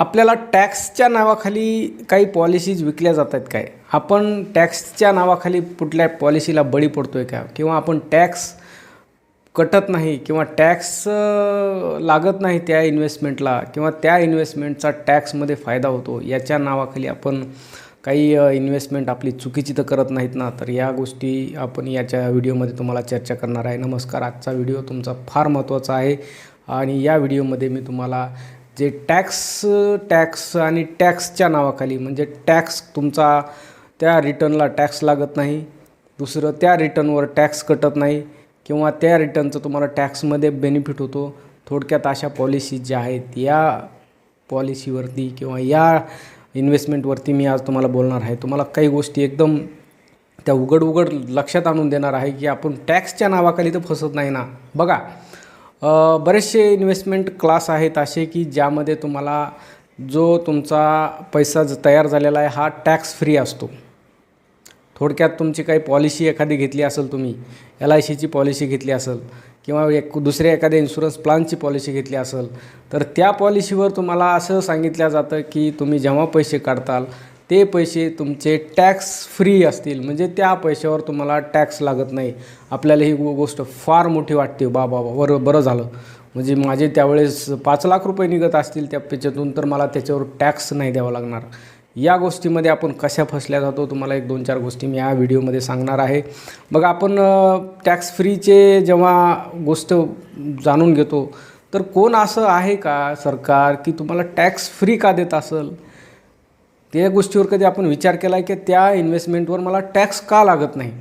आपल्याला टॅक्सच्या नावाखाली काही पॉलिसीज विकल्या जात आहेत काय? आपण टॅक्सच्या नावाखाली कुठल्या पॉलिसीला बळी पडतो आहे का? किंवा आपण टॅक्स कटत नाही किंवा टॅक्स लागत नाही त्या इन्व्हेस्टमेंटला किंवा त्या इन्व्हेस्टमेंटचा टॅक्समध्ये फायदा होतो याच्या नावाखाली आपण काही इन्व्हेस्टमेंट आपली चुकीची तर करत नाहीत ना? तर या गोष्टी आपण याच्या व्हिडिओमध्ये तुम्हाला चर्चा करणार आहे. नमस्कार. आजचा व्हिडिओ तुमचा फार महत्त्वाचा आहे आणि या व्हिडिओमध्ये मी तुम्हाला जे टॅक्स टॅक्स आणि टॅक्सच्या नावाखाली म्हणजे टॅक्स तुमचा त्या रिटर्नला टॅक्स लागत नाही दुसरं त्या रिटर्नवर टॅक्स कटत नाही किंवा त्या रिटर्नचं तुम्हाला टॅक्समध्ये बेनिफिट होतो. थोडक्यात अशा पॉलिसीज ज्या आहेत या पॉलिसीवरती किंवा या इन्व्हेस्टमेंटवरती मी आज तुम्हाला बोलणार आहे. तुम्हाला काही गोष्टी एकदम त्या उघड उघड लक्षात आणून देणार आहे की आपण टॅक्सच्या नावाखाली तर फसत नाही ना. बघा बरेचसे इन्व्हेस्टमेंट क्लास आहेत असे की ज्यामध्ये तुम्हाला जो तुमचा पैसा ज तयार झालेला आहे हा टॅक्स फ्री असतो. थोडक्यात तुमची काही पॉलिसी एखादी घेतली असेल तुम्ही एल आय सीची पॉलिसी घेतली असेल किंवा एक दुसऱ्या एखाद्या इन्शुरन्स प्लानची पॉलिसी घेतली असेल तर त्या पॉलिसीवर तुम्हाला असं सांगितलं जातं की तुम्ही जेव्हा पैसे काढताल ते पैसे तुमचे टॅक्स फ्री असतील. म्हणजे त्या पैशावर तुम्हाला टॅक्स लागत नाही. आपल्याला ही गोष्ट फार मोठी वाटते. बा बा बरं बरं झालं. म्हणजे माझे त्यावेळेस पाच लाख रुपये निघत असतील त्या पेच्यातून तर मला त्याच्यावर टॅक्स नाही द्यावा लागणार. या गोष्टीमध्ये आपण कशा फसल्या जातो तुम्हाला एक दोन चार गोष्टी मी या व्हिडिओमध्ये सांगणार आहे. बघा आपण टॅक्स फ्रीचे जेव्हा गोष्ट जाणून घेतो तर कोण असं आहे का सरकार की तुम्हाला टॅक्स फ्री का देत असेल? त्या गोष्टीवर कधी आपण विचार केला आहे की त्या इन्व्हेस्टमेंटवर मला टॅक्स का लागत नाही?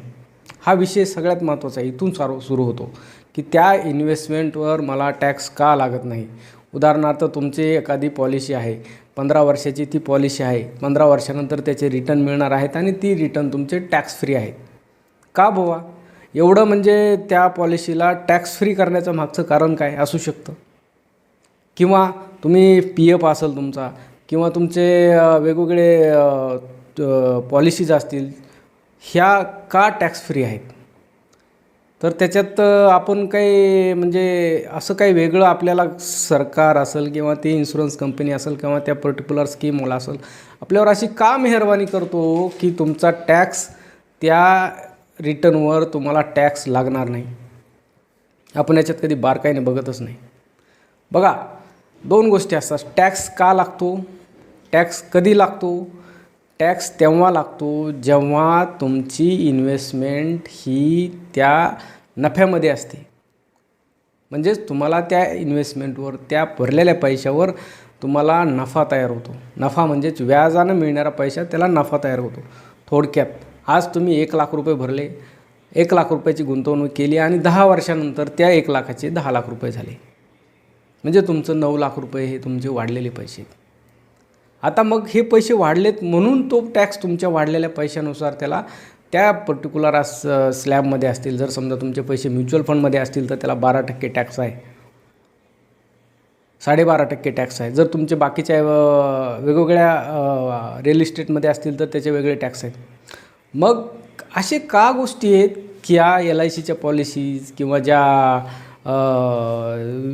हा विषय सगळ्यात महत्त्वाचा आहे. इथून सारो सुरू होतो की त्या इन्व्हेस्टमेंटवर मला टॅक्स का लागत नाही? उदाहरणार्थ तुमची एखादी पॉलिसी आहे पंधरा वर्षाची ती पॉलिसी आहे पंधरा वर्षानंतर त्याचे रिटर्न मिळणार आहेत आणि ती रिटर्न तुमचे टॅक्स फ्री आहेत का बोवा? एवढं म्हणजे त्या पॉलिसीला टॅक्स फ्री करण्याचं मागचं कारण काय असू शकतं? किंवा तुम्ही पी एफ असेल तुमचा किंवा तुमचे वेगवेगळे पॉलिसीज असतील ह्या का टॅक्स फ्री आहेत? तर त्याच्यात आपण काही म्हणजे असं काही वेगळं आपल्याला सरकार असेल किंवा ती इन्शुरन्स कंपनी असेल किंवा त्या पर्टिक्युलर स्कीमवाला असेल आपल्यावर अशी का मेहरबानी करतो की तुमचा टॅक्स त्या रिटर्नवर तुम्हाला टॅक्स लागणार नाही? आपण याच्यात कधी बारकाईने बघतच नाही. बघा दोन गोष्टी असतात. टॅक्स का लागतो? टॅक्स कधी लागतो? टॅक्स तेव्हा लागतो जेव्हा तुमची इन्व्हेस्टमेंट ही त्या नफ्यामध्ये असते. म्हणजेच तुम्हाला त्या इन्व्हेस्टमेंटवर त्या भरलेल्या पैशावर तुम्हाला नफा तयार होतो. नफा म्हणजेच व्याजानं मिळणारा पैसा त्याला नफा तयार होतो. थोडक्यात आज तुम्ही एक लाख रुपये भरले एक लाख रुपयाची गुंतवणूक केली आणि दहा वर्षानंतर त्या एक लाखाचे दहा लाख रुपये झाले. म्हणजे तुमचं नऊ लाख रुपये हे तुमचे वाढलेले पैसे आहेत. आता मग हे पैसे वाढलेत म्हणून तो टॅक्स तुमच्या वाढलेल्या पैशानुसार त्याला त्या पर्टिक्युलर स्लॅबमध्ये असतील. जर समजा तुमचे पैसे म्युच्युअल फंडमध्ये असतील तर त्याला बारा टक्के टॅक्स आहे. साडेबारा टक्के टॅक्स आहे. जर तुमचे बाकीच्या वेगवेगळ्या रिअल इस्टेटमध्ये असतील तर त्याचे वेगळे टॅक्स आहेत मग असे का गोष्टी आहेत की या एल आय सीच्या पॉलिसीज किंवा ज्या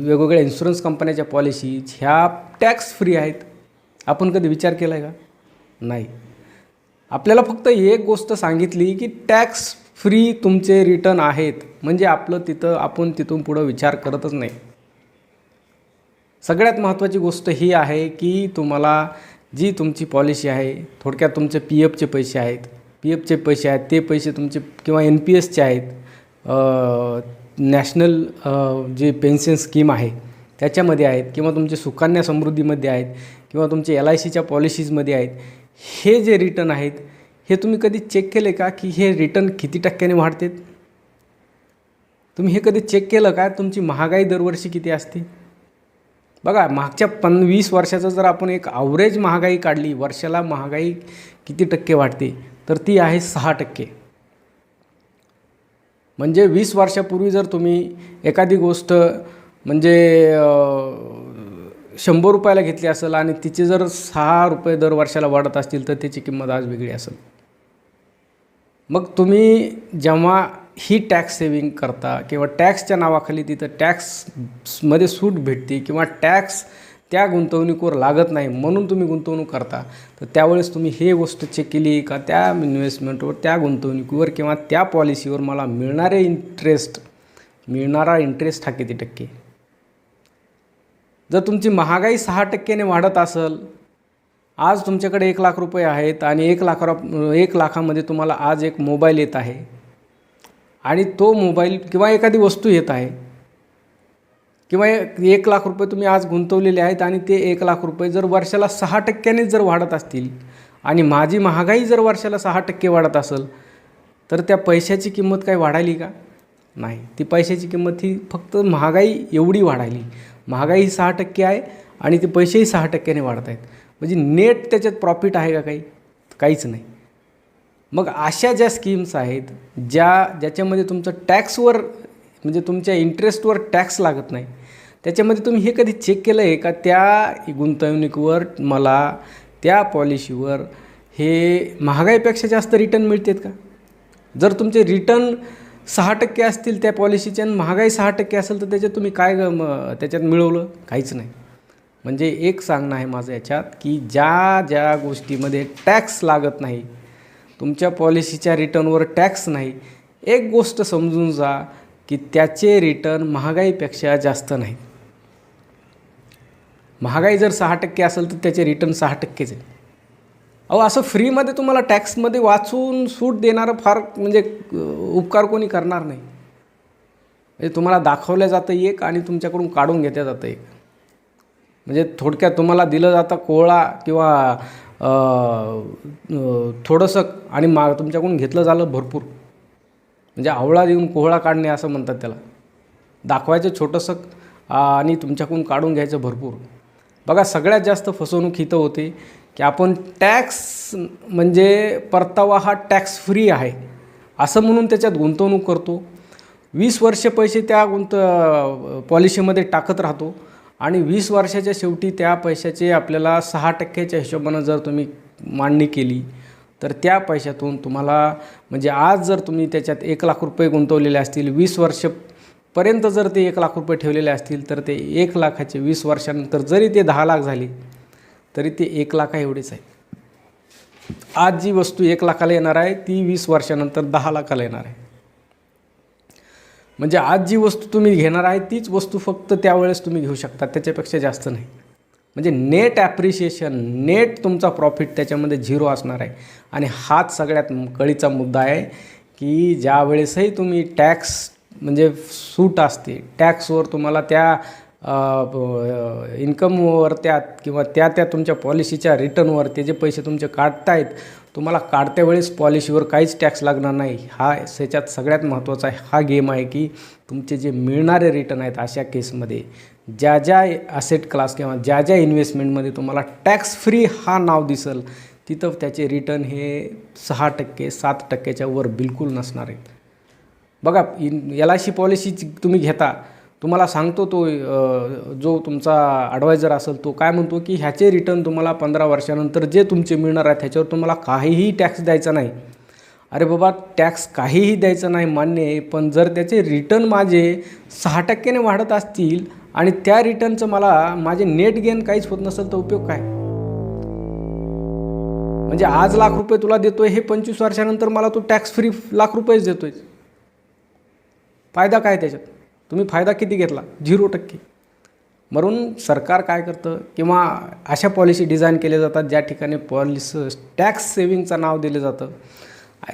वेगवेगळ्या इन्शुरन्स कंपन्याच्या पॉलिसीज ह्या टॅक्स फ्री आहेत? आपण कधी विचार केला आहे का? नाही. आपल्याला फक्त एक गोष्ट सांगितली की टॅक्स फ्री तुमचे रिटर्न आहेत. म्हणजे आपलं तिथं आपण तिथून पुढं विचार करतच नाही. सगळ्यात महत्त्वाची गोष्ट ही आहे की तुम्हाला जी तुमची पॉलिसी आहे थोडक्यात तुमचे पी एफचे पैसे आहेत. पी एफचे पैसे आहेत ते पैसे तुमचे किंवा एन पी एसचे आहेत. नॅशनल जे पेन्शन स्कीम आहे त्याच्यामध्ये आहेत किंवा तुमचे सुकन्या समृद्धीमध्ये आहेत. किंवा तुमचे एल आय सीच्या पॉलिसीजमध्ये आहेत हे जे रिटर्न आहेत हे तुम्ही कधी चेक केले का की हे रिटर्न किती टक्क्याने वाढते तुम्ही हे कधी चेक केलं का? तुमची महागाई दरवर्षी किती असते? बघा मागच्या पन वीस वर्षाचं जर आपण एक ॲव्हरेज महागाई काढली वर्षाला महागाई किती टक्के वाढते तर ती आहे सहा टक्के. म्हणजे वीस वर्षापूर्वी जर तुम्ही एखादी गोष्ट म्हणजे शंभर रुपयाला घेतली असेल आणि तिचे जर सहा रुपये दर वर्षाला वाढत असतील तर त्याची किंमत आज वेगळी असेल. मग तुम्ही जेव्हा ही टॅक्स सेविंग करता किंवा टॅक्सच्या नावाखाली तिथं टॅक्समध्ये सूट भेटते किंवा टॅक्स त्या गुंतवणुकीवर लागत नाही म्हणून तुम्ही गुंतवणूक करता तर त्यावेळेस तुम्ही हे गोष्ट चेक केली का त्या इन्व्हेस्टमेंटवर त्या गुंतवणुकीवर किंवा त्या पॉलिसीवर मला मिळणारे इंटरेस्ट मिळणारा इंटरेस्ट हा किती टक्के? जर तुमची महागाई सहा टक्क्याने वाढत असेल आज तुमच्याकडे एक लाख रुपये आहेत आणि एक लाखा एक लाखामध्ये तुम्हाला आज एक मोबाईल येत आहे. आणि तो मोबाईल किंवा एखादी वस्तू येत आहे. किंवा एक एक लाख रुपये तुम्ही आज गुंतवलेले आहेत आणि ते एक लाख रुपये जर वर्षाला सहा टक्क्यानेच जर वाढत असतील आणि माझी महागाई जर वर्षाला सहा टक्के वाढत असेल तर त्या पैशाची किंमत काय वाढायली का? नाही. ती पैशाची किंमत ही फक्त महागाई एवढी वाढायली. महागाई सहा टक्के आहे आणि ते पैसेही सहा टक्क्याने वाढत आहेत. म्हणजे नेट त्याच्यात प्रॉफिट आहे का काही? काहीच नाही. मग अशा ज्या स्कीम्स आहेत ज्या ज्याच्यामध्ये तुमचं टॅक्सवर म्हणजे तुमच्या इंटरेस्टवर टॅक्स लागत नाही त्याच्यामध्ये तुम्ही हे कधी चेक केलं आहे का? त्या गुंतवणुकीवर मला त्या पॉलिसीवर हे महागाईपेक्षा जास्त रिटर्न मिळतात का? जर तुमचे रिटर्न सहा टक्के असतील त्या पॉलिसीचे आणि महागाई सहा टक्के असेल तर त्याच्यात तुम्ही काय त्याच्यात मिळवलं? काहीच नाही. म्हणजे एक सांगणं आहे माझं याच्यात की ज्या ज्या गोष्टीमध्ये टॅक्स लागत नाही तुमच्या पॉलिसीच्या रिटर्नवर टॅक्स नाही एक गोष्ट समजून जा की त्याचे रिटर्न महागाईपेक्षा जास्त नाही. महागाई जर सहा टक्के असेल तर त्याचे रिटर्न सहा टक्केच आहे. अहो असं फ्रीमध्ये तुम्हाला टॅक्समध्ये वाचून सूट देणारं फार म्हणजे उपकार कोणी करणार नाही. म्हणजे तुम्हाला दाखवलं जातं एक आणि तुमच्याकडून काढून घेतलं जातं एक. म्हणजे थोडक्यात तुम्हाला दिलं जातं कोळा किंवा थोडंसं आणि मा तुमच्याकडून घेतलं झालं भरपूर. म्हणजे आवळा देऊन कोहळा काढणे असं म्हणतात त्याला. दाखवायचं छोटंसं आणि तुमच्याकडून काढून घ्यायचं भरपूर. बघा सगळ्यात जास्त फसवणूक इथं होते. की आपण टॅक्स म्हणजे परतावा हा टॅक्स फ्री आहे. असं म्हणून त्याच्यात गुंतवणूक करतो. वीस वर्ष पैसे त्या गुंत पॉलिसीमध्ये टाकत राहतो. आणि वीस वर्षाच्या शेवटी त्या पैशाचे आपल्याला सहा टक्क्याच्या हिशोबानं जर तुम्ही मांडणी केली तर त्या पैशातून तुम्हाला म्हणजे आज जर तुम्ही त्याच्यात एक लाख रुपये गुंतवलेले असतील वीस वर्षपर्यंत जर ते एक लाख रुपये ठेवलेले असतील तर ते एक लाखाचे वीस वर्षानंतर जरी ते दहा लाख झाले तरी ते एक लाखा एवढेच आहे. आज जी वस्तू एक लाखाला येणार आहे ती वीस वर्षानंतर दहा लाखाला येणार आहे. म्हणजे आज जी वस्तू तुम्ही घेणार आहे तीच वस्तू फक्त त्यावेळेस तुम्ही घेऊ शकता त्याच्यापेक्षा जास्त नाही. म्हणजे नेट ॲप्रिशिएशन नेट तुमचा प्रॉफिट त्याच्यामध्ये झिरो असणार आहे. आणि हाच सगळ्यात कळीचा मुद्दा आहे की ज्या वेळेसही तुम्ही टॅक्स म्हणजे सूट असते टॅक्सवर तुम्हाला त्या इन्कमवर त्या किंवा त्या त्या तुमच्या पॉलिसीच्या रिटर्नवर ते जे पैसे तुमचे काढतायत तुम्हाला काढत्या वेळेस पॉलिसीवर काहीच टॅक्स लागणार नाही. हा याच्यात सगळ्यात महत्त्वाचा आहे हा गेम आहे की तुमचे जे मिळणारे रिटर्न आहेत अशा केसमध्ये ज्या ज्या असेट क्लास किंवा ज्या ज्या इन्व्हेस्टमेंटमध्ये तुम्हाला टॅक्स फ्री हा नाव दिसल तिथं त्याचे रिटर्न हे सहा टक्के सात टक्क्याच्या वर बिलकुल नसणार आहेत. बघा in L I C policy तुम्ही घेता तुम्हाला सांगतो तो जो तुमचा ॲडवायझर असेल तो काय म्हणतो की ह्याचे रिटर्न तुम्हाला पंधरा वर्षानंतर जे तुमचे मिळणार आहेत ह्याच्यावर तुम्हाला काहीही टॅक्स द्यायचा नाही. अरे बाबा टॅक्स काहीही द्यायचं नाही मान्य आहे पण जर त्याचे रिटर्न माझे सहा टक्क्याने वाढत असतील आणि त्या रिटर्नचं मला माझे नेट गेन काहीच होत नसेल तर उपयोग काय? म्हणजे आज लाख रुपये तुला देतोय हे पंचवीस वर्षानंतर मला तू टॅक्स फ्री लाख रुपयेच देतोय फायदा काय त्याच्यात? तुम्ही फायदा किती घेतला? झिरो टक्के. म्हणून सरकार काय करतं? किंवा अशा पॉलिसी डिझाईन केल्या जातात ज्या ठिकाणी पॉलिस टॅक्स सेविंगचं नाव दिलं जातं.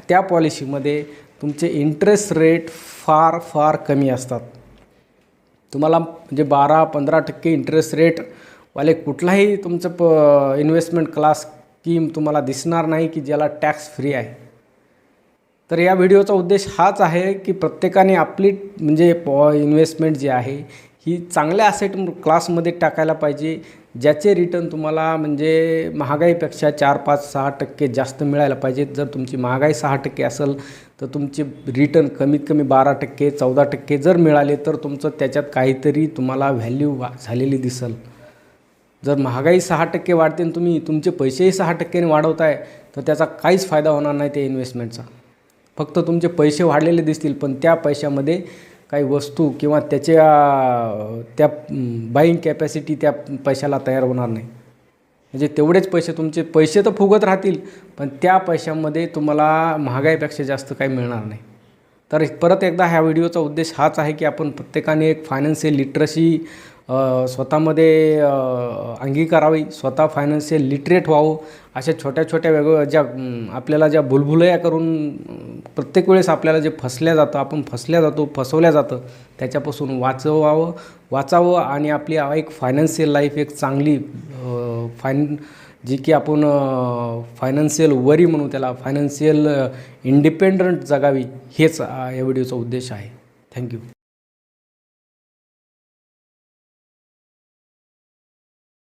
त्या पॉलिसीमध्ये तुमचे इंटरेस्ट रेट फार फार कमी असतात. तुम्हाला म्हणजे बारा पंधरा टक्के इंटरेस्ट रेटवाले कुठलाही तुमचं प इन्व्हेस्टमेंट क्लास स्कीम तुम्हाला दिसणार नाही की ज्याला टॅक्स फ्री आहे. तर या व्हिडिओचा उद्देश हाच आहे की प्रत्येकाने आपली म्हणजे पॉ इन्व्हेस्टमेंट जी आहे ही चांगल्या असेट क्लासमध्ये टाकायला पाहिजे ज्याचे रिटर्न तुम्हाला म्हणजे महागाईपेक्षा चार पाच सहा टक्के जास्त मिळायला पाहिजेत. जर तुमची महागाई सहा टक्के असेल तर तुमचे रिटर्न कमीत कमी बारा टक्के चौदा टक्के जर मिळाले तर तुमचं त्याच्यात काहीतरी तुम्हाला व्हॅल्यू वा झालेली दिसल. जर महागाई सहा टक्के वाढते आणि तुम्ही तुमचे पैसेही सहा टक्क्याने वाढवताय तर त्याचा काहीच फायदा होणार नाही त्या इन्व्हेस्टमेंटचा फक्त तुमचे पैसे वाढलेले दिसतील पण त्या पैशामध्ये काही वस्तू किंवा त्याच्या त्या बाईंग कॅपॅसिटी त्या पैशाला तयार होणार नाही. म्हणजे तेवढेच पैसे तुमचे पैसे तर फुगत राहतील पण त्या पैशामध्ये तुम्हाला महागाईपेक्षा जास्त काही मिळणार नाही. तर परत एकदा ह्या व्हिडिओचा उद्देश हाच आहे की आपण प्रत्येकाने एक फायनान्शियल लिटरसी स्वतःमध्ये अंगीकारावी स्वतः फायनान्शियल लिटरेट व्हावं अशा छोट्या छोट्या वेगवेगळ्या ज्या आपल्याला ज्या भुलभुलया करून प्रत्येक वेळेस आपल्याला जे फसल्या जातं आपण फसल्या जातो फसवल्या जातं त्याच्यापासून वाचवावं वाचावं आणि आपली एक फायनान्शियल लाईफ एक चांगली फायन जी की आपण फायनान्शियल वरी म्हणू त्याला फायनान्शियल इंडिपेंडंट जगावी हेच या व्हिडिओचा उद्देश आहे. थँक्यू